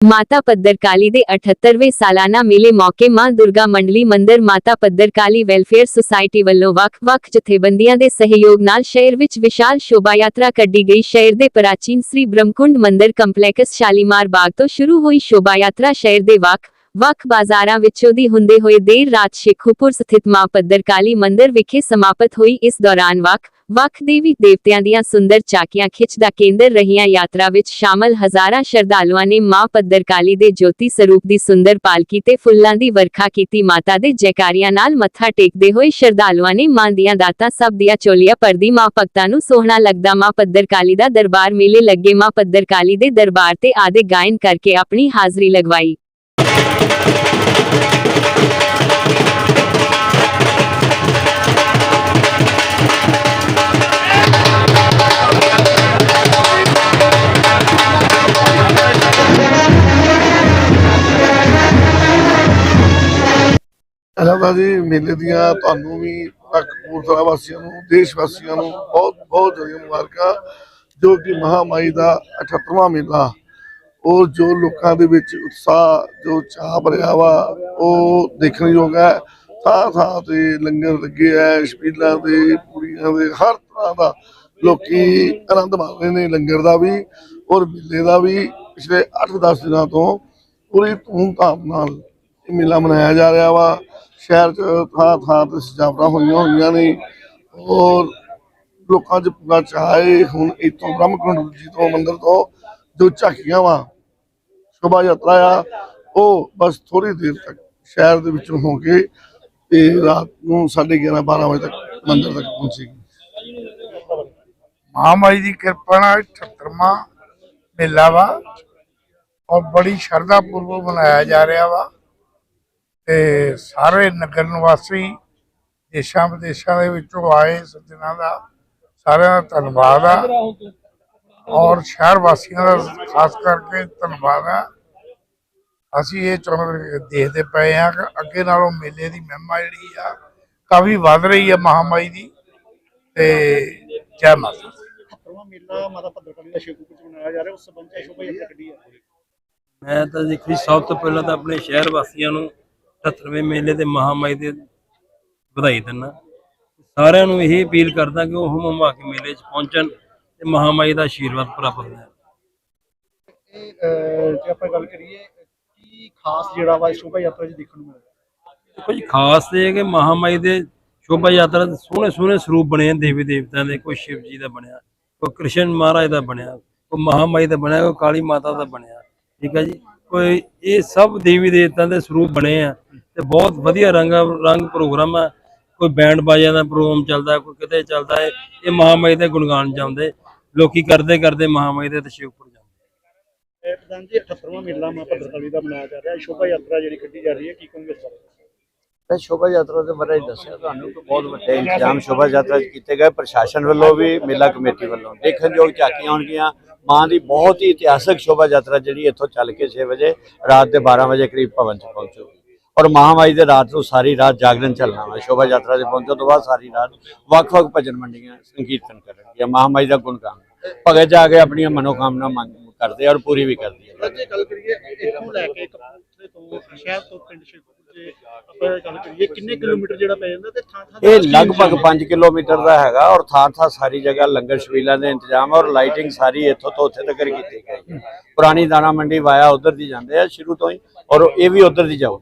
ਮਾਤਾ ਪੱਧਰਕਾਲੀ ਦੇ 78ਵੇਂ ਸਾਲਾਨਾ ਮੇਲੇ ਮੌਕੇ ਮਾਂ ਦੁਰਗਾ ਮੰਡਲੀ ਮੰਦਰ ਮਾਤਾ ਪੱਦਰਕਾਲੀ ਵੈਲਫੇਅਰ ਸੁਸਾਇਟੀ ਵੱਲੋਂ ਵੱਖ-ਵੱਖ ਜਥੇਬੰਦੀਆਂ ਦੇ ਸਹਿਯੋਗ ਨਾਲ ਸ਼ਹਿਰ ਵਿੱਚ ਵਿਸ਼ਾਲ ਸ਼ੋਭਾ ਯਾਤਰਾ ਕੱਢੀ ਗਈ। ਸ਼ਹਿਰ ਦੇ ਪ੍ਰਾਚੀਨ ਸ੍ਰੀ ਬ੍ਰਹਮਕੁੰਡ ਮੰਦਰ ਕੰਪਲੈਕਸ ਸ਼ਾਲੀਮਾਰ ਬਾਗ ਤੋਂ ਸ਼ੁਰੂ ਹੋਈ ਸ਼ੋਭਾ ਯਾਤਰਾ ਸ਼ਹਿਰ ਦੇ ਵੱਖ ਵੱਖ ਬਾਜ਼ਾਰਾਂ ਵਿੱਚੋਂ ਦੀ ਹੁੰਦੇ ਹੋਏ ਦੇਰ ਰਾਤ ਸ਼ੇਖੂਪੁਰ ਸਥਿਤ ਮਾਂ ਪੱਧਰਕਾਲੀ ਮੰਦਿਰ ਵਿਖੇ ਸਮਾਪਤ ਹੋਈ। ਇਸ ਦੌਰਾਨ ਵੱਖ ਵੱਖ ਦੇਵੀ ਦੇਵਤਿਆਂ ਦੀਆਂ ਸੁੰਦਰ ਚਾਕੀਆਂ ਖਿੱਚ ਦਾ ਕੇਂਦਰ ਰਹੀਆਂ ਯਾਤਰਾ ਵਿੱਚ ਸ਼ਾਮਲ ਹਜ਼ਾਰਾਂ ਸ਼ਰਧਾਲੂਆਂ ਨੇ ਮਾਂ ਪੱਧਰਕਾਲੀ ਦੇ ਜੋਤੀ ਸਰੂਪ ਦੀ ਸੁੰਦਰ ਪਾਲਕੀ ਤੇ ਫੁੱਲਾਂ ਦੀ ਵਰਖਾ ਕੀਤੀ। ਮਾਤਾ ਦੇ ਜੈਕਾਰਿਆਂ ਨਾਲ ਮੱਥਾ ਟੇਕਦੇ ਹੋਏ ਸ਼ਰਧਾਲੂਆਂ ਨੇ ਮਾਂ ਦੀਆਂ ਦਾਤਾਂ, ਸਭ ਦੀਆਂ ਚੋਲੀਆਂ ਪਰਦੀ ਮਾਂ ਭਗਤਾਂ ਨੂੰ ਸੋਹਣਾ ਲੱਗਦਾ ਮਾਂ ਪੱਧਰਕਾਲੀ ਦਾ ਦਰਬਾਰ ਮੇਲੇ ਲੱਗੇ। ਮਾਂ ਪੱਧਰਕਾਲੀ ਦੇ ਦਰਬਾਰ ਤੇ ਆਦੇ ਗਾਇਨ ਕਰਕੇ ਆਪਣੀ ਹਾਜ਼ਰੀ ਲਗਵਾਈ। ਅਲਾਵਾ ਜੀ ਮੇਲੇ ਦੀਆਂ ਤੁਹਾਨੂੰ ਵੀ ਕਪੂਰਥਲਾ ਵਾਸੀਆਂ ਨੂੰ, ਦੇਸ਼ ਵਾਸੀਆਂ ਨੂੰ ਬਹੁਤ ਬਹੁਤ ਜ਼ਿਆਦਾ ਮੁਬਾਰਕਾਂ, ਜੋ ਕਿ ਮਹਾਮਾਈ ਦਾ 78ਵਾਂ ਮੇਲਾ ਉਹ ਜੋ ਲੋਕਾਂ ਦੇ ਵਿੱਚ ਉਤਸ਼ਾਹ, ਜੋ ਚਾਹ ਭਰਿਆ ਵਾ, ਉਹ ਦੇਖਣ ਯੋਗ ਹੈ। ਥਾਂ ਥਾਂ ਤੇ ਲੰਗਰ ਲੱਗੇ ਐ ਛਬੀਲਾਂ ਦੇ ਪੂਰੀਆਂ ਦੇ, ਹਰ ਤਰ੍ਹਾਂ ਦਾ ਲੋਕੀ ਆਨੰਦ ਮਾਣ ਰਹੇ ਨੇ ਲੰਗਰ ਦਾ ਵੀ, ਔਰ ਮੇਲੇ ਦਾ ਵੀ। ਪਿਛਲੇ 8-10 ਦਿਨਾਂ ਤੋਂ ਪੂਰੀ ਧੂਮ ਧਾਮ ਨਾਲ ਇਹ ਮੇਲਾ ਮਨਾਇਆ ਜਾ ਰਿਹਾ ਵਾ। ਸ਼ਹਿਰ 'ਚ ਥਾਂ ਥਾਂ ਤੇ ਸਜਾਵਟਾਂ ਹੋਈਆਂ ਹੋਈਆਂ ਨੇ। ਔਰ ਲੋਕਾਂ 'ਚ ਪੂਰਾ ਚਾਅ ਹੁਣ ਇੱਥੋਂ ਬ੍ਰਹਮਕੁੰਡ ਜੀ ਤੋਂ ਮੰਦਿਰ ਤੋਂ ਜੋ ਝਾਕੀਆਂ ਵਾ, ਸ਼ੋਭਾ ਯਾਤਰਾ ਆ, ਉਹ ਬਸ ਥੋੜੀ ਦੇਰ ਤੱਕ ਸ਼ਹਿਰ ਦੇ ਵਿੱਚੋਂ ਹੋ ਕੇ ਤੇ ਰਾਤ ਨੂੰ 11:30 12 ਵਜੇ ਤੱਕ ਮੰਦਿਰ ਤੱਕ ਪਹੁੰਚੇਗੀ। ਮਹਾਮਾਈ ਦੀ ਕਿਰਪਾ ਨਾਲ 78ਵਾਂ ਮੇਲਾ ਵਾ ਔਰ ਬੜੀ ਸ਼ਰਧਾ ਪੂਰਵਕ ਮਨਾਇਆ ਜਾ ਰਿਹਾ ਵਾ। ਤੇ ਸਾਰੇ ਨਗਰ ਨਿਵਾਸੀ ਦੇਸ਼ਾਂ ਵਿਦੇਸ਼ਾਂ ਦੇ ਵਿੱਚੋਂ ਆਏ ਸੱਜਣਾ ਦਾ ਸਾਰਿਆਂ ਦਾ ਧੰਨਵਾਦ ਆ। ਔਰ ਸ਼ਹਿਰ ਵਾਸੀਆਂ ਦਾ ਖਾਸ ਕਰਕੇ ਧੰਨਵਾਦ ਆ। ਅਸੀਂ ਇਹ ਚਾਹੁੰਦੇ ਦੇਖਦੇ ਪਏ ਆ ਕਿ ਅੱਗੇ ਨਾਲੋਂ ਮੇਲੇ ਦੀ ਮਹਿਮਾ ਜਿਹੜੀ ਆ ਕਾਫੀ ਵੱਧ ਰਹੀ ਹੈ ਮਹਾਮਾਈ ਦੀ। ਤੇ ਜੈ ਮਾਤਾ ਮੇਲਾ ਮਾਤਾ ਭੱਦਰਕਾਲੀ ਦਾ ਸ਼ੇਖੂਪੁਰ ਚ ਮਨਾਇਆ ਜਾ ਰਿਹਾ ਉਸ ਸੰਬੰਧ ਚ ਸ਼ੋਭਾ ਯਾਤਰਾ ਕੱਢੀ ਮੈਂ ਤਾਂ ਦੇਖੋ ਸਭ ਤੋਂ ਪਹਿਲਾਂ ਤਾਂ ਆਪਣੇ ਸ਼ਹਿਰ ਵਾਸੀਆਂ ਨੂੰ 78ਵੇਂ ਮੇਲੇ ਤੇ ਮਹਾਮਾਈ ਦੇ ਵਧਾਈ ਦਿੰਦਾ। ਸਾਰਿਆਂ ਨੂੰ ਇਹ ਅਪੀਲ ਕਰਦਾ ਕਿ ਉਹ ਹਮਮਾ ਕੇ ਮੇਲੇ 'ਚ ਪਹੁੰਚਣ ਤੇ ਮਹਾਮਾਈ ਦਾ ਆਸ਼ੀਰਵਾਦ ਪ੍ਰਾਪਤ ਕਰਨ। ਇਹ ਜੇ ਆਪਾਂ ਗੱਲ ਕਰੀਏ ਕੀ ਖਾਸ ਜਿਹੜਾ ਵਾ ਇਸ ਸ਼ੋਭਾ ਯਾਤਰਾ ਚ ਦੇਖਣ ਨੂੰ ਮਿਲਦਾ ਦੇਖੋ ਜੀ ਖਾਸ ਤੇ ਇਹ ਕਿ ਮਹਾਮਾਈ ਦੇ ਸ਼ੋਭਾ ਯਾਤਰਾ ਦੇ ਸੋਹਣੇ ਸੋਹਣੇ ਸਰੂਪ ਬਣੇ ਦੇਵੀ ਦੇਵਤਿਆਂ ਦੇ ਕੋਈ ਸ਼ਿਵ ਜੀ ਦਾ ਬਣਿਆ ਕੋਈ ਕ੍ਰਿਸ਼ਨ ਮਹਾਰਾਜ ਦਾ ਬਣਿਆ ਕੋਈ ਮਹਾਮਾਈ ਦਾ ਬਣਿਆ ਕੋਈ ਕਾਲੀ ਮਾਤਾ ਦਾ ਬਣਿਆ ਠੀਕ ਹੈ ਜੀ? ਕੋਈ ਇਹ ਸਭ ਦੇਵੀ ਦੇਵਤਿਆਂ ਦੇ ਸਰੂਪ ਬਣੇ ਆ। ਤੇ ਬਹੁਤ ਵਧੀਆ ਰੰਗ ਰੰਗ ਪ੍ਰੋਗਰਾਮ ਆ। ਕੋਈ ਬੈਂਡ ਬਾਜਿਆਂ ਦਾ ਪ੍ਰੋਗਰਾਮ ਚੱਲਦਾ ਕੋਈ ਕਿਤੇ ਚੱਲਦਾ ਹੈ ਇਹ ਮਹਾਮਾਈ ਦੇ ਗੁਣਗਾਨ ਜਾਂਦੇ। ਲੋਕੀ ਕਰਦੇ ਕਰਦੇ ਮਹਾਮਾਈ ਦੇ ਤੇ ਸ਼ਿਵਪੁਰ ਜਾਂਦੇ। ਇਹ ਪ੍ਰਧਾਨ ਜੀ 78ਵਾਂ ਮੇਲਾ ਮਾਤਾ ਭੱਦਰਕਾਲੀ ਦਾ ਮਨਾਇਆ ਜਾ ਰਿਹਾ। ਹੈ ਸ਼ੋਭਾ ਯਾਤਰਾ ਜਿਹੜੀ ਕੱਢੀ ਜਾ ਰਹੀ ਹੈ ਕੀ ਕਹੋਗੇ ਇਸ ਬਾਰੇ? ਇਹ ਸ਼ੋਭਾ ਯਾਤਰਾ ਦੇ ਬਾਰੇ ਦੱਸਿਆ ਤੁਹਾਨੂੰ ਕਿ ਬਹੁਤ ਵੱਡੇ ਇੰਤਜ਼ਾਮ ਸ਼ੋਭਾ ਯਾਤਰਾ 'ਚ ਕੀਤੇ ਗਏ। ਪ੍ਰਸ਼ਾਸਨ ਵੱਲੋਂ ਵੀ ਮੇਲਾ ਕਮੇਟੀ ਵੱਲੋਂ ਦੇਖਣਯੋਗ ਝਾਕੀਆਂ ਹੋਣਗੀਆਂ ਮਾਂ ਦੀ ਬਹੁਤ ਹੀ ਇਤਿਹਾਸਕ ਸ਼ੋਭਾ ਯਾਤਰਾ ਜਿਹੜੀ ਇੱਥੋਂ ਚੱਲ ਕੇ 6 ਵਜੇ ਰਾਤ ਦੇ 12 ਵਜੇ ਕਰੀਬ ਭਵਨ 'ਚ ਪਹੁੰਚੂਗੀ। ਔਰ ਮਹਾਮਾਈ ਦੇ ਰਾਤ ਨੂੰ ਸਾਰੀ ਰਾਤ ਜਾਗਰਣ ਚੱਲਣਾ ਵਾ। ਸ਼ੋਭਾ ਯਾਤਰਾ ਦੇ ਪਹੁੰਚਣ ਤੋਂ ਬਾਅਦ ਸਾਰੀ ਰਾਤ ਵੱਖ-ਵੱਖ ਭਜਨ ਮੰਡੀਆਂ ਸੰਕੀਰਤਨ ਕਰਨਗੀਆਂ। ਮਹਾਮਾਈ ਦਾ ਗੁਣਗਾਨ। ਭਗਤ ਜਾ ਕੇ ਆਪਣੀਆਂ ਮਨੋਕਾਮਨਾ ਮੰਗ ਕਰਦੇ ਔਰ ਪੂਰੀ ਵੀ ਕਰਦੀ ਹੈ ਜੇ ਗੱਲ ਕਰੀਏ ਇੱਥੋਂ ਲੈ ਕੇ ਕਪੂਰਥਲੇ ਤੋਂ ਸ਼ਹਿਰ ਤੋਂ ਪਿੰਡ ਸ਼ੇਖੂਪੁਰ ਜੇ ਆਪਾਂ ਗੱਲ ਕਰੀਏ ਕਿੰਨੇ ਕਿਲੋਮੀਟਰ ਜਿਹੜਾ ਪੈ ਜਾਂਦਾ ਤੇ ਥਾਂ ਥਾਂ ਇਹ ਲਗਭਗ 5 ਕਿਲੋਮੀਟਰ ਦਾ ਹੈਗਾ ਔਰ ਥਾਂ ਥਾਂ ਸਾਰੀ ਜਗ੍ਹਾ ਲੰਗਰ ਛਬੀਲਾਂ ਦੇ ਇੰਤਜ਼ਾਮ ਔਰ ਲਾਈਟਿੰਗ ਸਾਰੀ ਇੱਥੋਂ ਤੋਂ ਉੱਥੇ ਤੱਕ ਕੀਤੀ ਗਈ ਪੁਰਾਣੀ ਦਾਣਾ ਮੰਡੀ ਵਾਇਆ ਉਧਰ ਦੀ ਜਾਂਦੇ ਆ ਸ਼ੁਰੂ ਤੋਂ ਹੀ ਔਰ ਇਹ ਵੀ ਉਧਰ ਦੀ ਜਾਊ